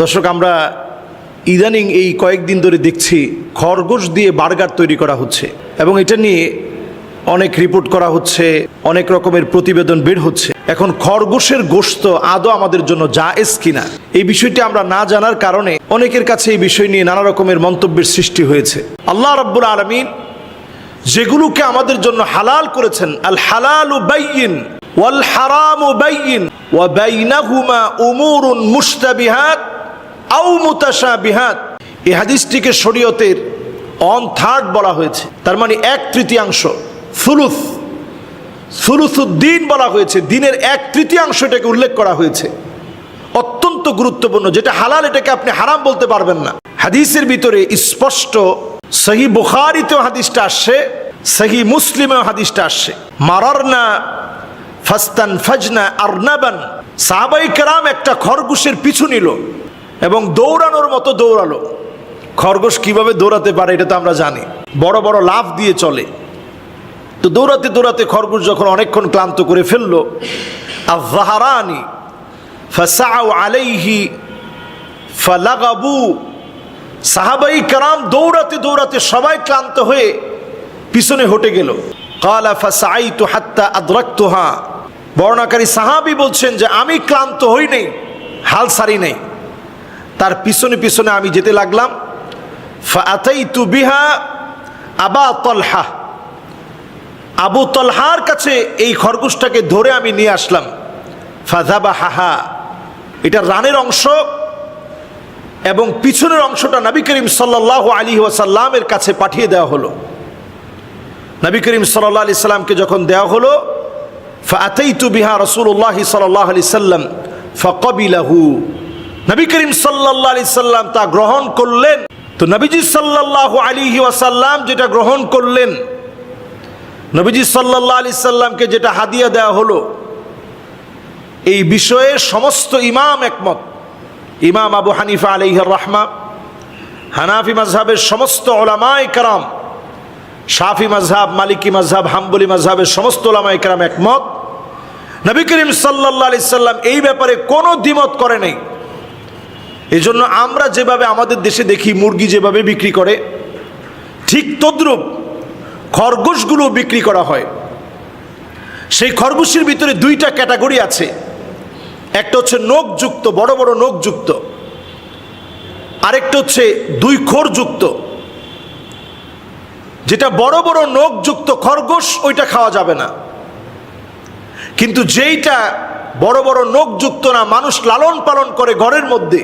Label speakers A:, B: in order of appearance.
A: দর্শক, আমরা ইদানিং এই কয়েকদিন ধরে দেখছি খরগোশ দিয়ে বার্গার তৈরি করা হচ্ছে এবং এটা নিয়ে অনেক রিপোর্ট করা হচ্ছে, অনেক রকমের প্রতিবেদন বের হচ্ছে। এখন খরগোশের গোশত আদৌ আমাদের জন্য জায়েজ কিনা? এই বিষয়টি আমরা না জানার কারণে অনেকের কাছে এই বিষয় নিয়ে নানা রকমের মন্তব্যের সৃষ্টি হয়েছে। আল্লাহ রব্বুল আলমিন যেগুলোকে আমাদের জন্য হালাল করেছেন, আল হালাল বাইয়িন ওয়াল হারাম বাইয়িন ওয়া বাইনাহুমা উমুরুন মুশতাবিহাত আও মুতাশাবিহাত। এই হাদিসটিকে শরীয়তের অন থার্ড বলা হয়েছে। তার মানে এক তৃতীয়াংশ। সুলুস। সুলুসুদ্দিন বলা হয়েছে। দিনের এক তৃতীয়াংশ এটাকে উল্লেখ করা হয়েছে। অত্যন্ত গুরুত্বপূর্ণ। যেটা হালাল, এটাকে আপনি হারাম বলতে পারবেন না। হাদিসের ভিতরে স্পষ্ট সহি বুখারিতেও হাদিসটা আসছে, সহি মুসলিমেও হাদিসটা আসছে। মারার না ফাস্তান ফাজনা আরনাবান। সাহাবাই কেরাম একটা খরগোশের পিছু নিল। এবং দৌড়ানোর মতো দৌড়ালো। খরগোশ কীভাবে দৌড়াতে পারে এটা তো আমরা জানি। বড় বড় লাভ দিয়ে চলে। তো দৌড়াতে দৌড়াতে খরগোশ যখন অনেকক্ষণ ক্লান্ত করে ফেলল আহারানি ফাসাউ আলাইহি ফালাগাবু। সাহাবাই কারাম দৌড়াতে দৌড়াতে সবাই ক্লান্ত হয়ে পিছনে হটে গেল। কালা ফাসাইতু হাত্তা আদরাক্তুহা। বর্ণাকারী সাহাবি বলছেন যে, আমি ক্লান্ত হই নেই, হাল সারি নেই। তার পিছনে পিছনে আমি যেতে লাগলাম। বিহা আবা তলহা। আবু তলহার কাছে এই খরগোশটাকে ধরে আমি নিয়ে আসলাম। ফাজাবা হাহা এটা রানের অংশ এবং পিছনের অংশটা নবী করিম সাল্লাহ আলী ওয়াসাল্লামের কাছে পাঠিয়ে দেওয়া হলো। নবী করিম সাল্লাহ আলি সাল্লামকে যখন দেওয়া হলো ফাতেইতু বিহা রসুল্লাহ সাল্লাহ আলি সাল্লাম ফকবিলাহু নবী করিম সাল্লাহ আলি সাল্লাম তা গ্রহণ করলেন। তো নবীজি সাল্লাহ আলী ওয়াসাল্লাম যেটা গ্রহণ করলেন, নবীজি সাল্লাহ আলি সাল্লামকে যেটা হাদিয়া দেওয়া হলো, এই বিষয়ে সমস্ত ইমাম একমত। ইমাম আবু হানিফা আলিহর রহমা, হানাফি মাজহাবের সমস্ত ওলামায় কারাম, শাফি মাজহাব মালিকি মাজহাব হাম্বলি মাজহাবের সমস্ত ওলামায় কারাম একমত। নবী করিম সাল্লাহ আলি সাল্লাম এই ব্যাপারে কোনো দ্বিমত করে নেই। এই জন্য আমরা যেভাবে আমাদের দেশে দেখি মুরগি যেভাবে বিক্রি করে, ঠিক তদ্রুপ খরগোশগুলো বিক্রি করা হয়। সেই খরগোশের ভিতরে দুইটা ক্যাটাগরি আছে। একটা হচ্ছে নোকযুক্ত বড় বড় নোকযুক্ত আরেকটা হচ্ছে দুই খোরযুক্ত। যেটা বড় বড় নোকযুক্ত খরগোশ, ওইটা খাওয়া যাবে না। কিন্তু যেইটা বড় বড় নোকযুক্ত না, মানুষ লালন পালন করে ঘরের মধ্যে